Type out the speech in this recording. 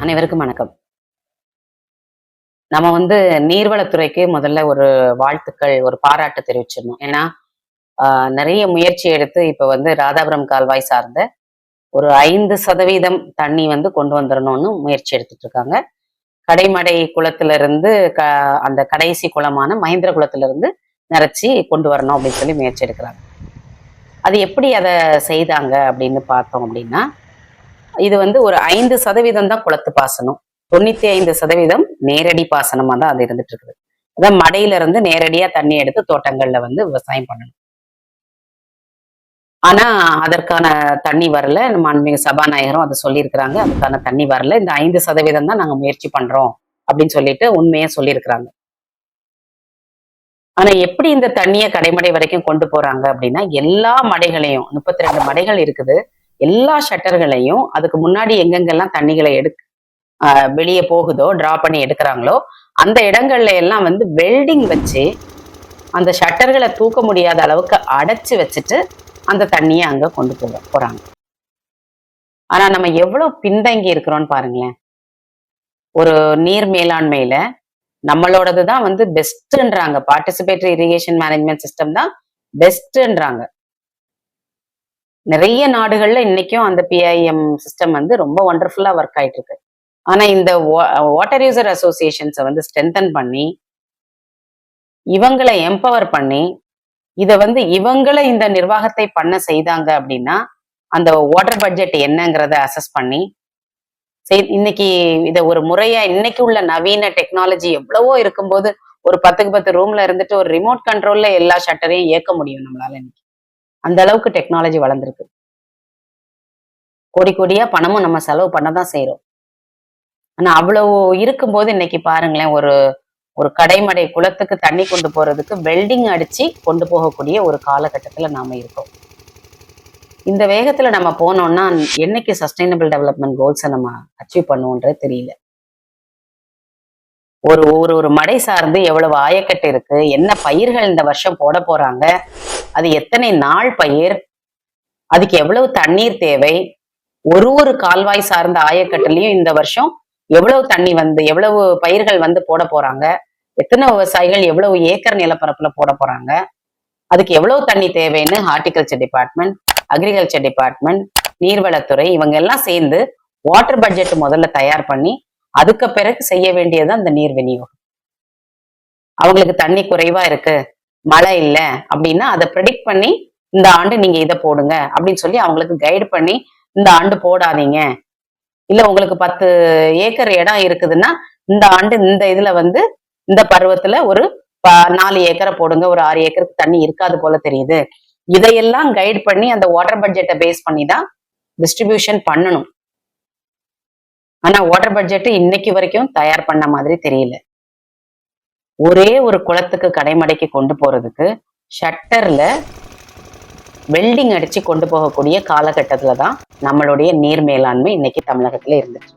அனைவருக்கும் வணக்கம். நம்ம வந்து நீர்வளத்துறைக்கு முதல்ல ஒரு வாழ்த்துக்கள் ஒரு பாராட்டு தெரிவிச்சிடணும். ஏன்னா ஆஹ், நிறைய முயற்சி எடுத்து இப்ப வந்து ராதாபுரம் கால்வாய் சார்ந்த ஒரு ஐந்து சதவீதம் தண்ணி வந்து கொண்டு வந்துடணும்னு முயற்சி எடுத்துட்டு இருக்காங்க. கடைமடை குளத்துல இருந்து க அந்த கடைசி குளமான மகேந்திர குளத்துல இருந்து நிறச்சி கொண்டு வரணும் அப்படின்னு சொல்லி முயற்சி எடுக்கிறாங்க. அது எப்படி அதை செய்தாங்க அப்படின்னு பார்த்தோம் அப்படின்னா இது வந்து ஒரு ஐந்து சதவீதம் தான் குளத்து பாசனம். தொண்ணூத்தி ஐந்து சதவீதம் நேரடி பாசனமா தான் அது இருந்துட்டு இருக்குது. அதான் மடையில இருந்து நேரடியா தண்ணி எடுத்து தோட்டங்கள்ல வந்து விவசாயம் பண்ணணும். ஆனா அதற்கான தண்ணி வரல. நம்ம சபாநாயகரும் அதை சொல்லியிருக்கிறாங்க. அதுக்கான தண்ணி வரல. இந்த ஐந்து சதவீதம் தான் நாங்க முயற்சி பண்றோம் அப்படின்னு சொல்லிட்டு உண்மையா சொல்லியிருக்கிறாங்க. ஆனா எப்படி இந்த தண்ணியை கடைமடை வரைக்கும் கொண்டு போறாங்க அப்படின்னா எல்லா மடைகளையும் முப்பத்தி ரெண்டு மடைகள் இருக்குது. எல்லா ஷட்டர்களையும் அதுக்கு முன்னாடி எங்கெங்கெல்லாம் தண்ணிகளை எடு வெளியே போகுதோ டிரா பண்ணி எடுக்கிறாங்களோ அந்த இடங்கள்ல எல்லாம் வந்து வெல்டிங் வச்சு அந்த ஷட்டர்களை தூக்க முடியாத அளவுக்கு அடைச்சு வச்சுட்டு அந்த தண்ணியை அங்க கொண்டு போக போறாங்க. ஆனா நம்ம எவ்வளவு பின்தங்கி இருக்கிறோம்னு பாருங்களேன். ஒரு நீர் மேலாண்மையில நம்மளோடது தான் வந்து பெஸ்ட்ன்றாங்க பார்ட்டிசிபேட்டரி இரிகேஷன் மேனேஜ்மெண்ட் சிஸ்டம் தான் பெஸ்ட்ன்றாங்க நிறைய நாடுகள்ல இன்னைக்கும் அந்த பிஐஎம் சிஸ்டம் வந்து ரொம்ப ஒண்டர்ஃபுல்லா ஒர்க் ஆயிட்டு இருக்கு ஆனா இந்த வாட்டர் யூசர் அசோசியேஷன்ஸை வந்து ஸ்ட்ரென்தன் பண்ணி இவங்களை எம்பவர் பண்ணி இத வந்து இவங்களை இந்த நிர்வாகத்தை பண்ண செய்தாங்க அப்படின்னா அந்த வாட்டர் பட்ஜெட் என்னங்கிறத அசஸ் பண்ணி செய் இன்னைக்கு இத ஒரு முறையா இன்னைக்கு உள்ள நவீன டெக்னாலஜி எவ்வளவோ இருக்கும்போது ஒரு பத்துக்கு பத்து ரூம்ல இருந்துட்டு ஒரு ரிமோட் கண்ட்ரோல்ல எல்லா ஷட்டரையும் இயக்க முடியும் நம்மளால இன்னைக்கு. அந்த அளவுக்கு டெக்னாலஜி வளர்ந்துருக்கு. கோடி கோடியா பணமும் நம்ம செலவு பண்ண தான் செய்யறோம் ஆனா அவ்வளவு இருக்கும்போது இன்னைக்கு பாருங்களேன் ஒரு ஒரு கடைமடை குளத்துக்கு தண்ணி கொண்டு போறதுக்கு வெல்டிங் அடிச்சு கொண்டு போகக்கூடிய ஒரு காலகட்டத்துல நாம இருக்கோம். இந்த வேகத்துல நம்ம போனோம்னா என்னைக்கு சஸ்டைனபிள் டெவலப்மெண்ட் கோல்ஸை நம்ம அச்சீவ் பண்ணுவோன்றது தெரியல. ஒரு ஒரு ஒரு மடை சார்ந்து எவ்வளவு ஆயக்கட்டு இருக்கு என்ன பயிர்கள் இந்த வருஷம் போட போறாங்க அது எத்தனை நாள் பயிர்? அதுக்கு எவ்வளவு தண்ணீர் தேவை? ஒரு ஒரு கால்வாய் சார்ந்த ஆயக்கட்டுலயும் இந்த வருஷம் எவ்வளவு தண்ணி வந்து எவ்வளவு பயிர்கள் வந்து போட போறாங்க? எத்தனை விவசாயிகள் எவ்வளவு ஏக்கர் நிலப்பரப்புல போட போறாங்க? அதுக்கு எவ்வளவு தண்ணி தேவைன்னு ஹார்டிகல்ச்சர் டிபார்ட்மெண்ட் அக்ரிகல்ச்சர் டிபார்ட்மெண்ட் நீர்வளத்துறை இவங்க எல்லாம் சேர்ந்து வாட்டர் பட்ஜெட் முதல்ல தயார் பண்ணி அதுக்கு பிறகு செய்ய வேண்டியது அந்த நீர் விநியோகம். அவங்களுக்கு தண்ணி குறைவா இருக்கு. மழை இல்லை அப்படின்னா அதை ப்ரெடிக்ட் பண்ணி இந்த ஆண்டு நீங்க இதை போடுங்க அப்படின்னு சொல்லி அவங்களுக்கு கைடு பண்ணி இந்த ஆண்டு போடாதீங்க. இல்ல உங்களுக்கு பத்து ஏக்கர் இடம் இருக்குதுன்னா இந்த ஆண்டு இந்த இதுல வந்து இந்த பருவத்துல ஒரு நாலு ஏக்கரை போடுங்க ஒரு ஆறு ஏக்கருக்கு தண்ணி இருக்காது போல தெரியுது. இதையெல்லாம் கைட் பண்ணி அந்த வாட்டர் பட்ஜெட்டை பேஸ் பண்ணி தான் டிஸ்ட்ரிபியூஷன் பண்ணணும். ஆனா வாட்டர் பட்ஜெட் இன்னைக்கு வரைக்கும் தயார் பண்ண மாதிரி தெரியல. ஒரே ஒரு குளத்துக்கு கடைமடைக்கு கொண்டு போறதுக்கு ஷட்டர்ல வெல்டிங் அடிச்சு கொண்டு போகக்கூடிய காலகட்டத்துல தான் நம்மளுடைய நீர் மேலாண்மை இன்னைக்கு தமிழகத்துல இருந்துச்சு.